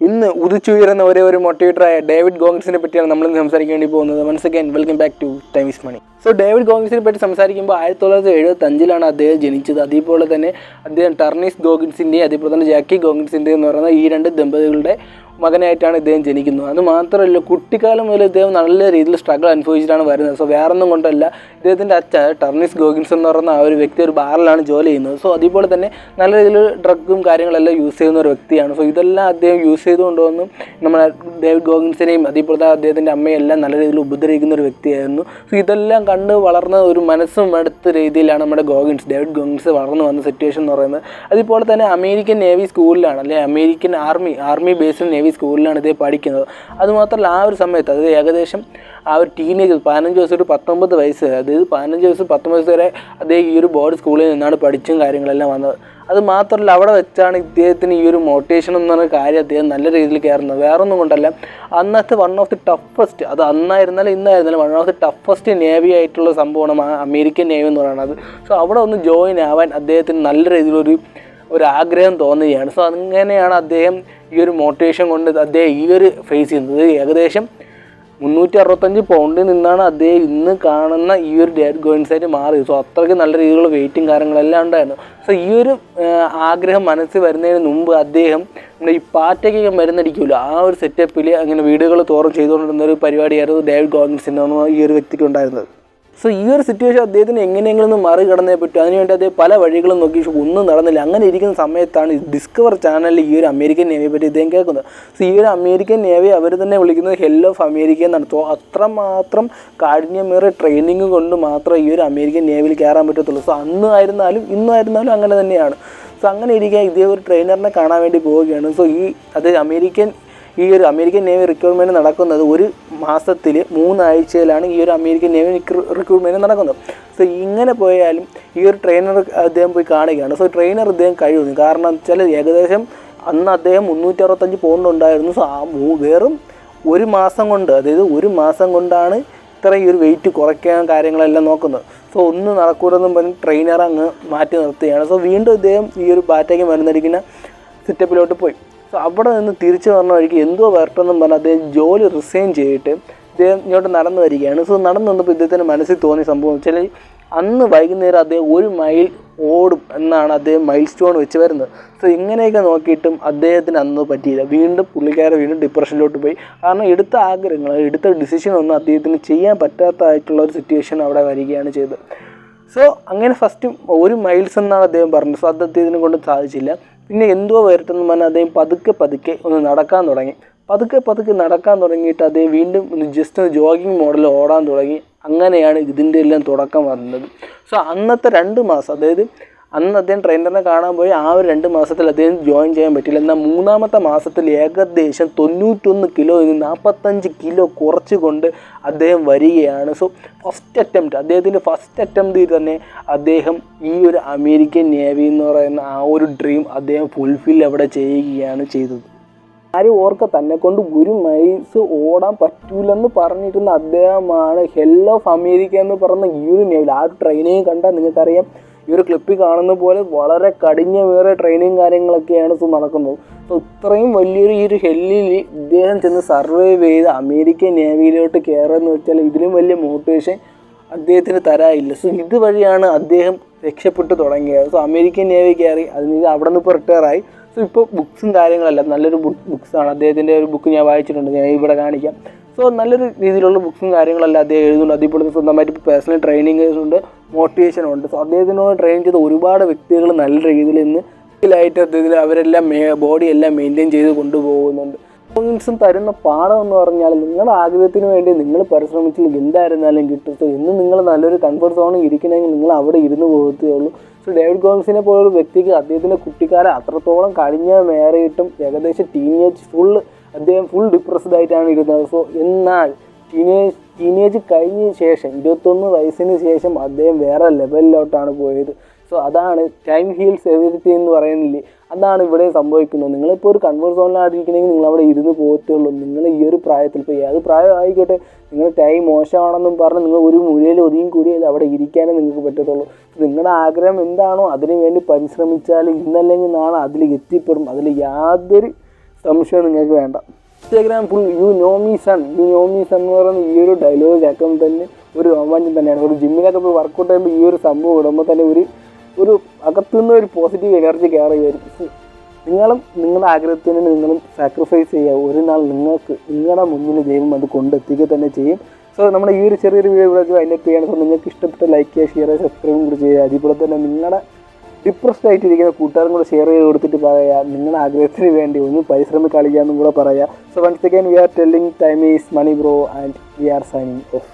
ഇന്ന് ഉദിച്ചുയരുന്ന ഒരേ ഒരു മോട്ടിവേറ്ററായ ഡേവിഡ് ഗോങ്സിനെ പറ്റിയാണ് നമ്മൾ സംസാരിക്കാൻ വേണ്ടി പോകുന്നത്. Once again welcome back to time is money so David ഗോഗിൻസിനെ പറ്റി സംസാരിക്കുമ്പോൾ ആയിരത്തി തൊള്ളായിരത്തി എഴുപത്തി അഞ്ചിലാണ് അദ്ദേഹം ജനിച്ചത്. അതേപോലെ തന്നെ അദ്ദേഹം ടർണീസ് ഗോഗിൻസിന്റെയും അതേപോലെ തന്നെ ജാക്കി ഗോഗിൻസിന്റെയും എന്ന് പറയുന്ന ഈ രണ്ട് ദമ്പതികളുടെ മകനായിട്ടാണ് ഇദ്ദേഹം ജനിക്കുന്നത്. അത് മാത്രമല്ല കുട്ടിക്കാലം മുതൽ ഇദ്ദേഹം നല്ല രീതിയിൽ സ്ട്രഗിൾ അനുഭവിച്ചിട്ടാണ് വരുന്നത്. സോ വേറെ ഒന്നും കൊണ്ടല്ല. ഇദ്ദേഹത്തിന്റെ അച്ഛൻ ടർണിസ് ഗോഗിൻസ് എന്ന് പറയുന്ന ആ ഒരു വ്യക്തി ഒരു ബാറിലാണ് ജോലി ചെയ്യുന്നത്. സോ അതേപോലെ തന്നെ നല്ല രീതിയിൽ ഡ്രഗും കാര്യങ്ങളെല്ലാം യൂസ് ചെയ്യുന്ന ഒരു വ്യക്തിയാണ്. സോ ഇതെല്ലാം അദ്ദേഹം യൂസ് ചെയ്തുകൊണ്ടുവന്നും. നമ്മുടെ ഡേവിഡ് ഗോഗിൻസിനെയും അതേപോലെ അദ്ദേഹത്തിന്റെ അമ്മയെല്ലാം നല്ല രീതിയിൽ ഉപദ്രവിക്കുന്ന ഒരു വ്യക്തിയായിരുന്നു. സോ ഇതെല്ലാം കണ്ട് വളർന്ന ഒരു മനസ്സും അടുത്ത രീതിയിലാണ് നമ്മുടെ ഗോഗിൻസ്. ഡേവിഡ് ഗോഗിൻസ് വളർന്നു വന്ന സിറ്റുവേഷൻ എന്ന് പറയുന്നത് അതുപോലെ തന്നെ അമേരിക്കൻ നേവി സ്കൂളിലാണ് അല്ലെ? American army army based navy സ്കൂളിലാണ് ഇതേ പഠിക്കുന്നത്. അതുമാത്രമല്ല ആ ഒരു സമയത്ത് അത് ഏകദേശം ആ ഒരു ടീനേജ് പതിനഞ്ച് വയസ്സ് ഒരു പത്തൊമ്പത് വയസ്സ് അതായത് പതിനഞ്ച് വയസ്സ് പത്തൊമ്പത് വയസ്സ് വരെ അദ്ദേഹം ഈ ഒരു ബോർഡ് സ്കൂളിൽ നിന്നാണ് പഠിച്ചും കാര്യങ്ങളെല്ലാം വന്നത്. അത് മാത്രമല്ല അവിടെ വെച്ചാണ് ഇദ്ദേഹത്തിന് ഈ ഒരു മോട്ടിവേഷൻ എന്ന് പറഞ്ഞ കാര്യം അദ്ദേഹം നല്ല രീതിയിൽ കയറുന്നത്. വേറൊന്നും കൊണ്ടല്ല അന്നത്തെ വൺ ഓഫ് ദി ടഫസ്റ്റ് അത് അന്നായിരുന്നാലും ഇന്നായിരുന്നാലും one of the toughest navy ആയിട്ടുള്ള സംഭവമാണ് അമേരിക്കൻ നേവി എന്ന് പറയുന്നത്. സോ അവിടെ ഒന്ന് ജോയിൻ ആവാൻ അദ്ദേഹത്തിന് നല്ല രീതിയിലൊരു ഒരു ആഗ്രഹം തോന്നുകയാണ്. സോ അങ്ങനെയാണ് അദ്ദേഹം ഈ ഒരു മോട്ടിവേഷൻ കൊണ്ട് അദ്ദേഹം ഈ ഒരു ഫേസ് ചെയ്യുന്നത്. ഏകദേശം മുന്നൂറ്റി അറുപത്തഞ്ച് പൗണ്ടിൽ നിന്നാണ് അദ്ദേഹം ഇന്ന് കാണുന്ന ഈ ഒരു ഡേറ്റ് ഗോയിൻസായിട്ട് മാറിയത്. സോ അത്രയ്ക്ക് നല്ല രീതിയിലുള്ള വെയിറ്റും കാര്യങ്ങളെല്ലാം ഉണ്ടായിരുന്നു. സോ ഈ ഒരു ആഗ്രഹം മനസ്സിൽ വരുന്നതിന് മുമ്പ് അദ്ദേഹം നമ്മുടെ ഈ പാറ്റയ്ക്കൊക്കെ മരുന്നടിക്കുമല്ലോ ആ ഒരു സെറ്റപ്പിൽ അങ്ങനെ വീടുകൾ തോറും ചെയ്തുകൊണ്ടിരുന്ന ഒരു പരിപാടിയായിരുന്നു ഡേവിഡ് ഗോയിൻസിന്റെ ഈ ഒരു വ്യക്തിക്ക് ഉണ്ടായിരുന്നത്. സോ ഈ ഒരു സിറ്റുവേഷൻ അദ്ദേഹത്തിന് എങ്ങനെയെങ്കിലും ഒന്ന് മറികടന്നേ പറ്റും. അതിനുവേണ്ടി അദ്ദേഹം പല വഴികളും നോക്കി. പക്ഷെ ഒന്നും നടന്നില്ല. അങ്ങനെ ഇരിക്കുന്ന സമയത്താണ് ഡിസ്കവർ ചാനലിൽ ഈ ഒരു അമേരിക്കൻ നേവിയെ പറ്റി ഇദ്ദേഹം കേൾക്കുന്നത്. സോ ഈ ഒരു അമേരിക്കൻ നേവി അവർ തന്നെ വിളിക്കുന്നത് ഹെൽ ഓഫ് അമേരിക്ക എന്നാണ്. സോ അത്രമാത്രം കാഠിന്യമേറിയ ട്രെയിനിങ് കൊണ്ട് മാത്രമേ ഈ ഒരു അമേരിക്കൻ നേവിയിൽ കയറാൻ പറ്റത്തുള്ളൂ. സോ അന്ന് ആയിരുന്നാലും ഇന്നായിരുന്നാലും അങ്ങനെ തന്നെയാണ്. സോ അങ്ങനെ ഇരിക്കാൻ ഇതേ ഒരു ട്രെയിനറിനെ കാണാൻ വേണ്ടി പോവുകയാണ്. സോ ഈ അത് അമേരിക്കൻ ഈ ഒരു അമേരിക്കൻ നേവി റിക്രൂട്ട്മെന്റ് നടക്കുന്നത് ഒരു മാസത്തിൽ മൂന്നാഴ്ചയിലാണ് ഈ ഒരു അമേരിക്കൻ നേവി റിക്രൂട്ട്മെന്റ് നടക്കുന്നത്. സോ ഇങ്ങനെ പോയാലും ഈ ഒരു ട്രെയിനർ അദ്ദേഹം പോയി കാണുകയാണ്. സോ ട്രെയിനർ ഇദ്ദേഹം കഴിയുന്നു. കാരണം വെച്ചാൽ ഏകദേശം അന്ന് അദ്ദേഹം മുന്നൂറ്റി അറുപത്തഞ്ച് ഉണ്ടായിരുന്നു. സോ ആ വെറും ഒരു മാസം കൊണ്ട് അതായത് ഒരു മാസം കൊണ്ടാണ് ഇത്ര ഈ ഒരു വെയിറ്റ് കുറയ്ക്കാൻ കാര്യങ്ങളെല്ലാം നോക്കുന്നത്. സോ ഒന്നും നടക്കൂടെന്നും പറഞ്ഞ് ട്രെയിനർ അങ്ങ് മാറ്റി നിർത്തുകയാണ്. സോ വീണ്ടും ഇദ്ദേഹം ഈ ഒരു ബാറ്റേക്ക് മരുന്നടിക്കുന്ന സെറ്റപ്പിലോട്ട് പോയി. സോ അവിടെ നിന്ന് തിരിച്ചു വന്ന വഴിക്ക് എന്തോ വരട്ടെന്നും പറഞ്ഞ് അദ്ദേഹം ജോലി റിസൈൻ ചെയ്തിട്ട് അദ്ദേഹം ഇങ്ങോട്ട് നടന്നു വരികയാണ്. സോ നടന്നു വന്നപ്പോൾ ഇദ്ദേഹത്തിന്റെ മനസ്സിൽ തോന്നിയ സംഭവം വെച്ചാൽ അന്ന് വൈകുന്നേരം അദ്ദേഹം ഒരു മൈൽ ഓടും എന്നാണ് അദ്ദേഹം മൈൽ സ്റ്റോൺ വെച്ച് വരുന്നത്. സോ ഇങ്ങനെയൊക്കെ നോക്കിയിട്ടും അദ്ദേഹത്തിന് അന്ന് പറ്റിയില്ല. വീണ്ടും പുള്ളിക്കാരെ വീണ്ടും ഡിപ്രഷനിലോട്ട് പോയി. കാരണം എടുത്ത ആഗ്രഹങ്ങൾ എടുത്ത ഡിസിഷൻ ഒന്നും അദ്ദേഹത്തിന് ചെയ്യാൻ പറ്റാത്തതായിട്ടുള്ള ഒരു സിറ്റുവേഷൻ അവിടെ വരികയാണ് ചെയ്തത്. സോ അങ്ങനെ ഫസ്റ്റ് ഒരു മൈൽസ് എന്നാണ് അദ്ദേഹം പറഞ്ഞത്. സോ അത് അദ്ദേഹത്തിനെ കൊണ്ട് സാധിച്ചില്ല. പിന്നെ എന്തോ വരട്ടെന്ന് പറഞ്ഞാൽ അദ്ദേഹം പതുക്കെ പതുക്കെ ഒന്ന് നടക്കാൻ തുടങ്ങി. പതുക്കെ പതുക്കെ നടക്കാൻ തുടങ്ങിയിട്ട് അദ്ദേഹം വീണ്ടും ഒന്ന് ജസ്റ്റ് ഒന്ന് ജോഗിങ് മോഡൽ ഓടാൻ തുടങ്ങി. അങ്ങനെയാണ് ഇതിന്റെ എല്ലാം തുടക്കം വന്നത്. സോ അന്നത്തെ രണ്ട് മാസം അതായത് അന്ന് അദ്ദേഹം ട്രെയിനറിനെ കാണാൻ പോയി. ആ ഒരു രണ്ട് മാസത്തിൽ അദ്ദേഹം ജോയിൻ ചെയ്യാൻ പറ്റില്ല എന്നാൽ മൂന്നാമത്തെ മാസത്തിൽ ഏകദേശം തൊണ്ണൂറ്റൊന്ന് കിലോ ഇനി നാൽപ്പത്തഞ്ച് കിലോ കുറച്ചുകൊണ്ട് അദ്ദേഹം വരികയാണ്. സോ ഫസ്റ്റ് അറ്റംപ്റ്റ് അദ്ദേഹത്തിന്റെ ഫസ്റ്റ് അറ്റംപ്റ്റിൽ തന്നെ അദ്ദേഹം ഈ ഒരു അമേരിക്കൻ നേവി എന്ന് പറയുന്ന ആ ഒരു ഡ്രീം അദ്ദേഹം ഫുൾഫിൽ അവിടെ ചെയ്യുകയാണ് ചെയ്തത്. ആരും ഓർക്ക തന്നെ കൊണ്ട് ഒരു മൈസ് ഓടാൻ പറ്റൂലെന്ന് പറഞ്ഞിരുന്ന അദ്ദേഹമാണ് ഹെൽ ഓഫ് അമേരിക്ക എന്ന് പറയുന്ന ഈ ഒരു നേവിൽ ആ ഒരു ട്രെയിനിങ് കണ്ടാൽ നിങ്ങൾക്കറിയാം. ഈ ഒരു ക്ലിപ്പിൽ കാണുന്ന പോലെ വളരെ കടിഞ്ഞ വേറെ ട്രെയിനിങ് കാര്യങ്ങളൊക്കെയാണ് സോ നടക്കുന്നത്. സോ ഇത്രയും വലിയൊരു ഈ ഒരു ഹെല്ലിൽ ഇദ്ദേഹം ചെന്ന് സർവൈവ് ചെയ്ത് അമേരിക്കൻ നേവിയിലോട്ട് കയറുക എന്ന് വെച്ചാൽ ഇതിലും വലിയ മോട്ടിവേഷൻ അദ്ദേഹത്തിന് തരാനില്ല. സോ ഇതുവഴിയാണ് അദ്ദേഹം രക്ഷപ്പെട്ട് തുടങ്ങിയത്. സോ അമേരിക്കൻ നേവി കയറി അതിന് അവിടെ നിന്ന് ഇപ്പോൾ റിട്ടയറായി സോ ഇപ്പോൾ ബുക്സും കാര്യങ്ങളല്ല നല്ലൊരു ബുക്സാണ് അദ്ദേഹത്തിന്റെ ഒരു ബുക്ക് ഞാൻ വായിച്ചിട്ടുണ്ട്. ഞാൻ ഇവിടെ കാണിക്കാം. സോ നല്ലൊരു രീതിയിലുള്ള ബുക്സും കാര്യങ്ങളെല്ലാം അദ്ദേഹം എഴുതുന്നുണ്ട്. അതേപോലെ തന്നെ സ്വന്തമായിട്ട് പേഴ്സണൽ ട്രെയിനിങ് ഉണ്ട് മോട്ടിവേഷൻ ഉണ്ട്. സോ അദ്ദേഹത്തിനോട് ട്രെയിൻ ചെയ്ത ഒരുപാട് വ്യക്തികൾ നല്ല രീതിയിൽ ഇന്ന് ഫീലായിട്ട് അദ്ദേഹത്തിൽ അവരെല്ലാം ബോഡി എല്ലാം മെയിന്റെയിൻ ചെയ്ത് കൊണ്ടുപോകുന്നുണ്ട്. കോൺഫിഡൻസും തരുന്ന പാഠം എന്ന് പറഞ്ഞാൽ നിങ്ങളുടെ ആഗ്രഹത്തിന് വേണ്ടി നിങ്ങൾ പരിശ്രമിച്ചിൽ എന്തായിരുന്നാലും കിട്ടും. സോ ഇന്ന് നിങ്ങൾ നല്ലൊരു കംഫർട്ട് സോണിൽ ഇരിക്കണമെങ്കിൽ നിങ്ങൾ അവിടെ ഇരുന്ന് പോകത്തേ ഉള്ളൂ. സോ ഡേവിഡ് ഗോംസിനെ പോലൊരു വ്യക്തിക്ക് അദ്ദേഹത്തിന്റെ കുട്ടിക്കാലം അത്രത്തോളം കഴിഞ്ഞ മേറിയിട്ടും ഏകദേശം ടീനേജ് ഫുൾ അദ്ദേഹം ഫുൾ ഡിപ്രസ്ഡ് ആയിട്ടാണ് ഇരുന്നത്. സോ എന്നാൽ ടീനേജ് ടീനേജ് കഴിഞ്ഞ ശേഷം ഇരുപത്തൊന്ന് വയസ്സിന് ശേഷം അദ്ദേഹം വേറെ ലെവലിലോട്ടാണ് പോയത്. സോ അതാണ് ടൈം ഹീൽസ് എവരിത്തിങ് എന്ന് പറയുന്നില്ലേ അതാണ് ഇവിടെ സംഭവിക്കുന്നത്. നിങ്ങളിപ്പോൾ ഒരു കൺഫർട്ട് സോണിലാണ്ടിരിക്കണമെങ്കിൽ നിങ്ങൾ അവിടെ ഇരുന്ന് പോകത്തേ ഉള്ളൂ നിങ്ങൾ ഈ ഒരു പ്രായത്തിൽ ഇപ്പോൾ ഏത് പ്രായം ആയിക്കോട്ടെ നിങ്ങൾ ടൈം മോശമാണെന്നും പറഞ്ഞ് നിങ്ങൾ ഒരു മുഴയിൽ ഒതുങ്ങി കൂടിയാൽ അവിടെ ഇരിക്കാനേ നിങ്ങൾക്ക് പറ്റത്തുള്ളൂ. നിങ്ങളുടെ ആഗ്രഹം എന്താണോ അതിനു വേണ്ടി പരിശ്രമിച്ചാൽ ഇന്നല്ലെങ്കിൽ നാളെ അതിൽ എത്തിപ്പെടും. അതിൽ യാതൊരു സംശയം നിങ്ങൾക്ക് വേണ്ട. Instagram full you me son you me son എന്ന് പറയുന്ന ഈ ഒരു ഡയലോഗ് കേൾക്കുമ്പോൾ തന്നെ ഒരു രോമാഞ്ചം തന്നെയാണ്. ഒരു ജിമ്മിലൊക്കെ പോയി വർക്കൗട്ട് ചെയ്യുമ്പോൾ ഈ ഒരു സംഭവം ഇടുമ്പോൾ തന്നെ ഒരു ഒരു അകത്തു നിന്ന് ഒരു പോസിറ്റീവ് എനർജി കയറി വരും. നിങ്ങളും നിങ്ങളുടെ ആഗ്രഹത്തിന് നിങ്ങളും സാക്രിഫൈസ് ചെയ്യുക. ഒരു നാൾ നിങ്ങൾക്ക് നിങ്ങളുടെ മുന്നിൽ ദൈവം അത് കൊണ്ടെത്തിക്കുക തന്നെ ചെയ്യും. സോ നമ്മുടെ ഈ ഒരു ചെറിയൊരു വീഡിയോ ഇവിടെ അതിന്റെ ചെയ്യണം. സോ നിങ്ങൾക്ക് ഇഷ്ടപ്പെട്ട ലൈക്ക് ചെയ്യുക ഷെയർ ചെയ്യുക സബ്സ്ക്രൈബും കൂടി ചെയ്യുക. അതുപോലെ തന്നെ നിങ്ങളുടെ ഡിപ്രസ്ഡ് ആയിട്ടിരിക്കുന്ന കൂട്ടുകാരും കൂടെ ഷെയർ ചെയ്ത് കൊടുത്തിട്ട് പറയുക നിങ്ങളുടെ ആഗ്രഹത്തിന് വേണ്ടി ഒന്ന് പരിശ്രമം കൂടെ പറയുക so once again we are telling time is money bro and we are signing off